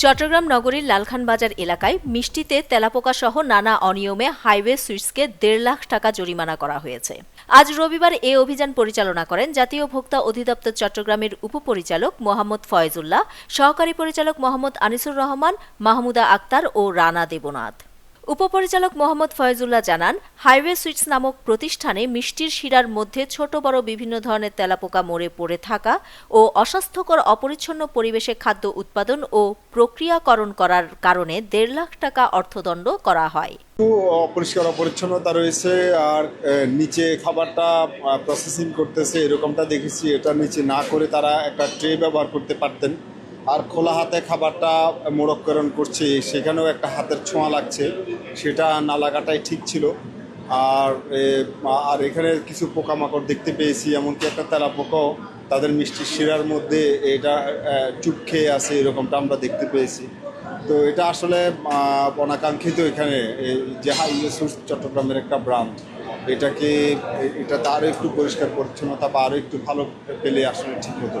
চট্টগ্রাম নগরীর লালখান বাজার এলাকায় মিষ্টিতে তেলাপোকা সহ নানা অনিয়মে হাইওয়ে সুইটসকে দেড় লাখ টাকা জরিমানা করা হয়েছে। আজ রবিবার এ অভিযান পরিচালনা করেন জাতীয় ভোক্তা অধিদপ্তর চট্টগ্রামের উপপরিচালক মোহাম্মদ ফয়জুল্লাহ, সহকারী পরিচালক মোহাম্মদ আনিসুর রহমান, মাহমুদা আক্তার ও রানা দেবনাথ। উপপরিচালক মোহাম্মদ ফয়জুল্লাহ জানান, হাইওয়ে সুইটস নামক প্রতিষ্ঠানে মিষ্টির শিরার মধ্যে ছোট বড় বিভিন্ন ধরনের তেলাপোকা মরে পড়ে থাকা ও অস্বাস্থ্যকর অপরিচ্ছন্ন পরিবেশে খাদ্য উৎপাদন ও প্রক্রিয়াকরণ করার কারণে দেড় লাখ টাকা অর্থদণ্ড করা হয়। অপরিষ্কার অপরিচ্ছন্নতা রয়েছে আর নিচে খাবারটা প্রসেসিং করতেছে, এরকমটা দেখেছি, এটা নিচে না করে তারা একটা ট্রে ব্যবহার করতে পারতেন। আর খোলা হাতে খাবারটা মোড়ককরণ করছে। সেখানেও একটা হাতের ছোঁয়া লাগছে। সেটা না লাগাটাই ঠিক ছিল। আর আর এখানে কিছু পোকামাকড় দেখতে পেয়েছি, এমনকি একটা তেলা পোকাও তাদের মিষ্টির শিরার মধ্যে এটা চুপ খেয়ে আছে, এরকমটা আমরা দেখতে পেয়েছি। তো এটা আসলে অনাকাঙ্ক্ষিত এখানে যে হাইওয়ে সোর্স চট্টগ্রামের একটা ব্রাঞ্চ এটাকে এটাতে আরও একটু পরিষ্কার পরিচ্ছন্নতা বা আরও একটু ভালো পেলে আসলে ঠিক হতো।